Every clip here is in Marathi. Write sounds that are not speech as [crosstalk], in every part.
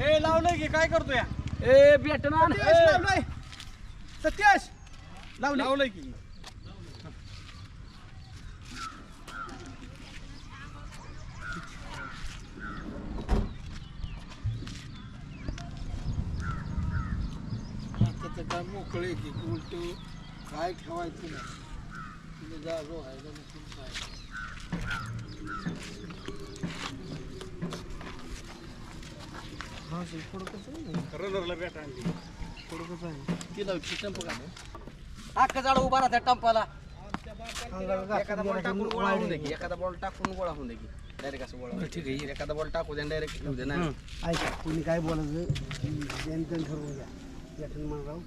ए लावलंय की काय करतो या ए. भेटना लावलंय. सत्याश लावलंय. लावलंय की. त्याचं काय मोकळे की उलट काय ठेवायचं नाही. तुम्ही जा जो आहे ना मग काय रनरला बॅट आणली तिला टंप का अख्खा झाड उभा राहत्या टंपाला एखादा बॉल टाकून गोळा होऊन दे की एखादा बॉल टाकून गोळा होऊन दे की डायरेक्ट असं गोळा ठीक आहे एखादा बॉल टाकू द्या डायरेक्ट घेऊ दे नाही ऐका तुम्ही काय बोलायचं ज्याने त्याने ठरवून घ्या यातून मला राव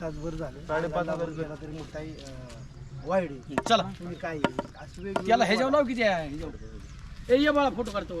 तासभर झालं साडेपाच हजार गेला तरी मग काही वाईट आहे चला तुम्ही काय असं वेगवेगळं त्याला ह्याच्यावर लाव किती आहे ह्याच्यावर. ए ये बाळा फोटो काढतो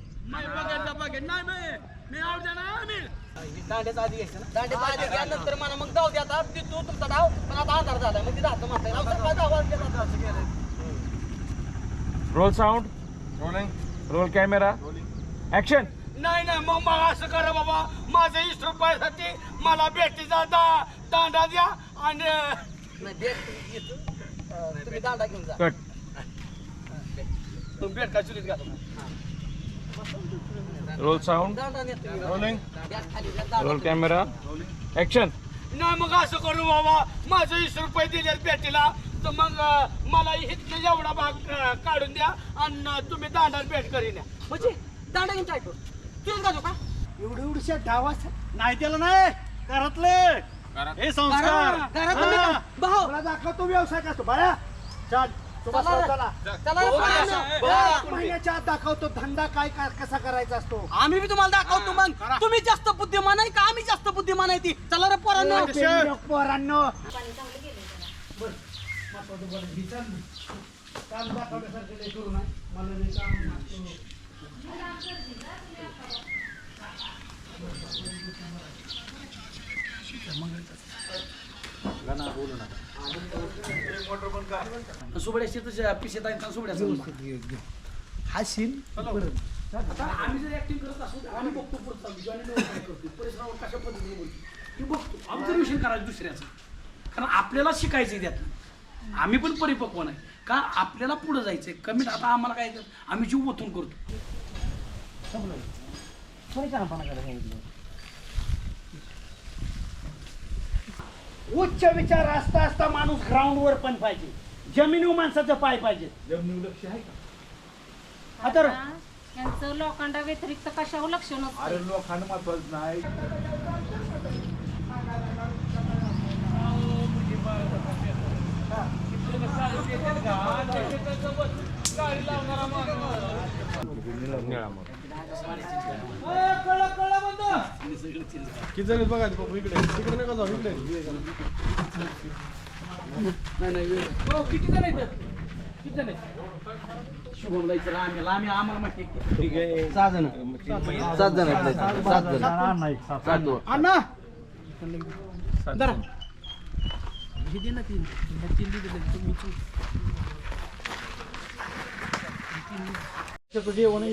नाही बघायचा बघेन नाही मी मी आउट जाणार आम्ही दांड्याचा आधी घ्यायचं ना. दांड्याचा आधी घ्यानंतर मला मग जाऊ द्या आता. ते तू तुमचा डाव पण आता झाला मग तिथं हात म्हणता येईल अवसर काय धावा केला होता असं केलं roll sound rolling roll camera action नाही नाही मग मला असं करा बाबा. माझ्या वीस रुपयासाठी मला भेटीचा दा. दांडा द्या आणि नाही भेट तुम्ही दांडा घेऊन जा. कट तुम्ही भेट काय चुलीत घालू roll sound. Rolling roll camera action नाही मग असं करू बाबा. माझं वीस रुपये दिले भेटीला. तर मग मला इथनं एवढा भाग काढून द्या आणि तुम्ही दांडा भेट करीन. या. म्हणजे दांडा घेऊन टाकतो चुलीत घालू का? एवढी एवढीशा डावास नाही त्याला नाही. घरातले. हे संस्कार. घरात? भाऊ. दाखवतो व्यवसाय कसतो बाळा चल. महिन्याच्या आत दाखवतो धंदा काय का- कसा करायचा असतो. आम्ही बी तुम्हाला दाखवतो मग. तुम्ही जास्त बुद्धिमान आहे का? आम्ही जास्त बुद्धिमान आहे ती. चला रे पोरांनो. पोरांनो. काम दाखवण्यासारखं लय करू नये. मला लय काम हा सीन आता आम्ही जर ऍक्टिंग करत असू तर आम्ही बघतो पुढचं चालू. जॉनी लेवल काय करतो परिसरावर कशा पद्धतीने बोलतो हे बघतो. ऑब्झर्वेशन करायचं दुसऱ्याचं. कारण आपल्याला शिकायचं आहे त्यातून आम्ही पण परिपक्व नाही. का आपल्याला पुढे जायचंय? कमीत आता आम्हाला काय कर- आम्ही जीव ओतून करतो. उच्च विचार असता असता माणूस ग्राउंडवर पण पाहिजे. जमिनीवर माणसाचं पाय पाहिजे. आता र- यांचं लोखंडा व्यतिरिक्त कशावर लक्ष नसतं? किती जण आहेत बघा ते पप्पू इकडे. तिकडे नका जाऊ इकडे. हो, किती जण आहेत? किती जण आहेत? शुभम जायचं आम्ही आम्ही आम्हाला माहिती आहे. ठीक आहे. सहा जण. सात जण. आहेत सात जण. सात दोन अण्णा! जरा. हे दे ना तीन. हे तीन दे दे, तुम्ही तू. जेवण बरं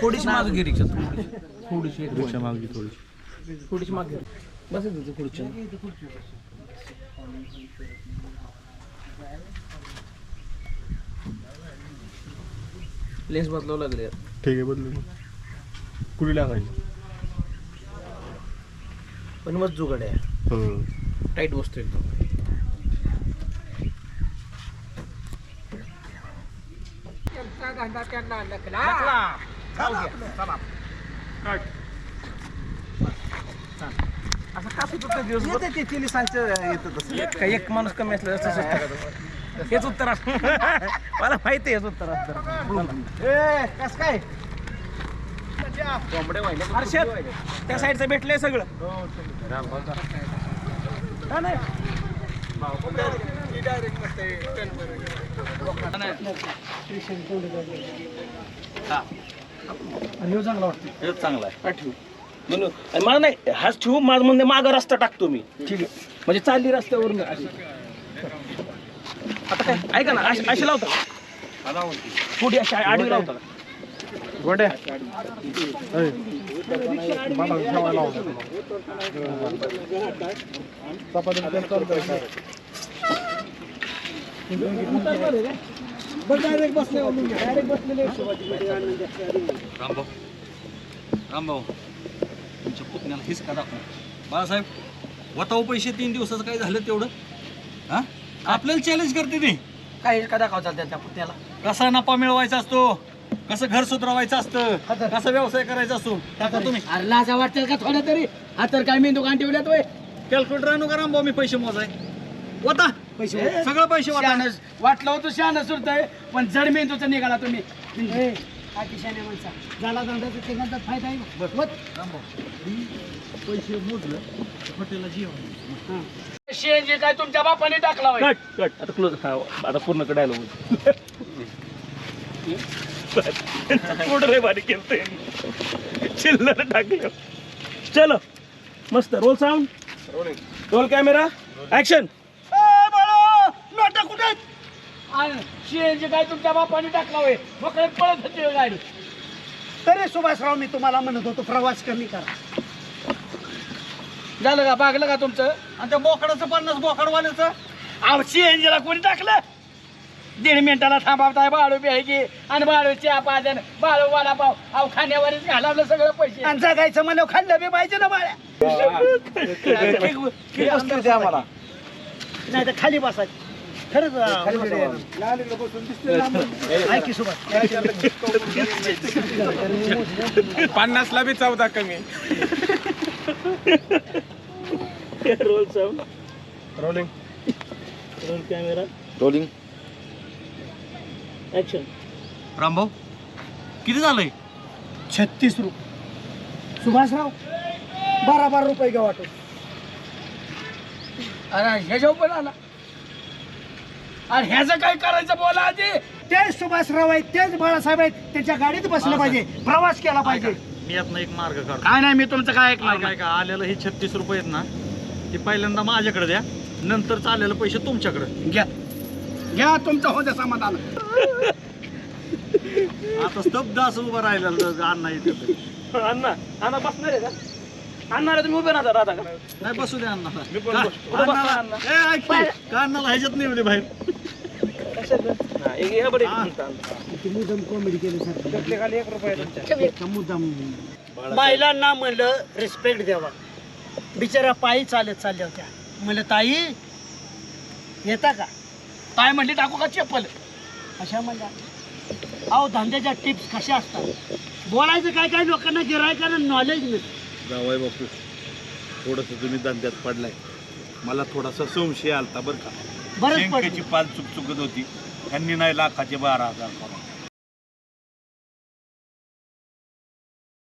थोडीशी माग घे रिक्षा थोडीशी रिक्षा मागे थोडीशी थोडीशी मागे बस तुझं खुर्ची लेन्स बदलावं लागले ठीक आहे बदलू कुठे लागायची पण मस्त जुगाड आहे टाईट वस्तू एकदम येते ते सांगते येतं तसं. एक का एक माणूस कमी असलं तुम्हाला? हेच उत्तर असतं. [laughs] मला माहिती आहे हेच उत्तर असतं. ए कस काय? हर्षद त्या साईडचं भेटलंय सगळं. हा, चांगला वाटतं हेच चांगला आहे. ठेवू? म्हणून आणि मला नाही हाच ठेवू माझं म्हणजे मागं रस्ता टाकतो मी. ठीक आहे. म्हणजे चालली रस्त्यावरून अशी. आता काय ऐका ना अशी अशी लावता? पुढे अशी आडवी लावता. गोड्या? रामभाऊ. रामभाऊ तुमच्या पुतण्याला हिस का दाखव. बाळासाहेब वताव पैसे तीन दिवसाचं काय झालं तेवढं? हा? आपल्याला चॅलेंज करते ती. काय का दाखवतात त्या पुतण्याला? कसा नफा मिळवायचा असतो? कसं घर सुधरवायचं असतं? कसा व्यवसाय करायचा असतो? टाका तुम्ही. अरे लाजा वाटेल का थोडा तरी? हा तर काय मी दुकान ठेवल्यात होय कॅल्क्युलेटर आणू का रामभाऊ? मी पैसे मोजाय. वता पैसे सगळं पैसे शहाणच वाटलं होतं शहाणच सुरतंय पण जड मेंदूचा निघाला तुम्ही. माणसा झाला तिघांचा फायदा आहे. वत. पैसे मोजलं हॉटेलला जेवण शेंजी काय तुमच्या बापाने टाकला होय कट कट. आता क्लोज आता पूर्ण डायलॉग थोडं रे बारीक केलं चिल्लर टाकलं. चलो मस्त. Roll sound roll camera action नोटा कुठे काय तुमच्या बापाने टाकला होय? मोकळे पळत होते हो गाडी. तरी सुभाषराव मी तुम्हाला म्हणत होतो प्रवास कमी करा. झालं का? भागलं का तुमचं? आणि त्या बोकडाचं पन्नास बोकडवाल्याचं? अहो सीएनजीला कोणी टाकलं? दीड मिनिटाला थांबवताय बाळू प्यायची आणि बाळू चहा पाजन. बाळू वडापाव. अहो खाण्यावरच घालावलं सगळं पैसे. आणि जगायचं म्हणलं खाल्लं बी पाहिजे ना बाळ्या. आम्हाला नाही तर खाली बसायचं. खरंच ऐकी सुभाष. पन्नासला बी चौदा कमी. Roll sound. Rolling roll camera. Rolling action Rambhau किती झालंय? छत्तीस रुपये सुभाषराव बारा बारा रुपये घ्या वाटून. अरे ह्याच्यावर पण आला. आणि ह्याचं काय करायचं बोला आधी? तेच सुभाषराव आहेत तेच बाळासाहेब आहेत त्यांच्या गाडीत बसलं पाहिजे प्रवास केला पाहिजे. मी यातनं एक मार्ग काढतो. काय नाही मी तुमचं काय ऐकलं काय काय आलेलं हे छत्तीस रुपये आहेत ना ते पहिल्यांदा माझ्याकडे द्या नंतर चाललेलं पैसे तुमच्याकडे. घ्या. घ्या तुमचं होते समाधान. आता स्तब्ध असं उभं राहिलेलं अण्णा येते अण्णा अण्णा बसणार आहे का? अण्णा तुम्ही उभे राहता राहता का? नाही बसू अण्णाला-. ए, ऐक की, का अण्णाला ह्याच्यात नाही बाहेर? हा, एक एक कॉमेडी केली खाली एक रुपया. तुमच्या मुद्दाम महिलांना म्हणलं रिस्पेक्ट द्यावा. बिचारा पायी चालत चालल्या होत्या. म्हणलं ताई येता का? ताई म्हणली टाकू का चप्पल? अशा म्हणल्या. अहो धंद्याच्या टिप्स कशा असतात? बोलायचं काय काय लोकांना गिरायकांना नॉलेज नाही. जावाय बापू थोडस तुम्ही धंद्यात पडलाय. मला थोडासा संशय आलता बरं का. बरंच बँकेची पडलं. पाल चुक चुकत होती. त्यांनी नाही लाखाचे बारा हजार करा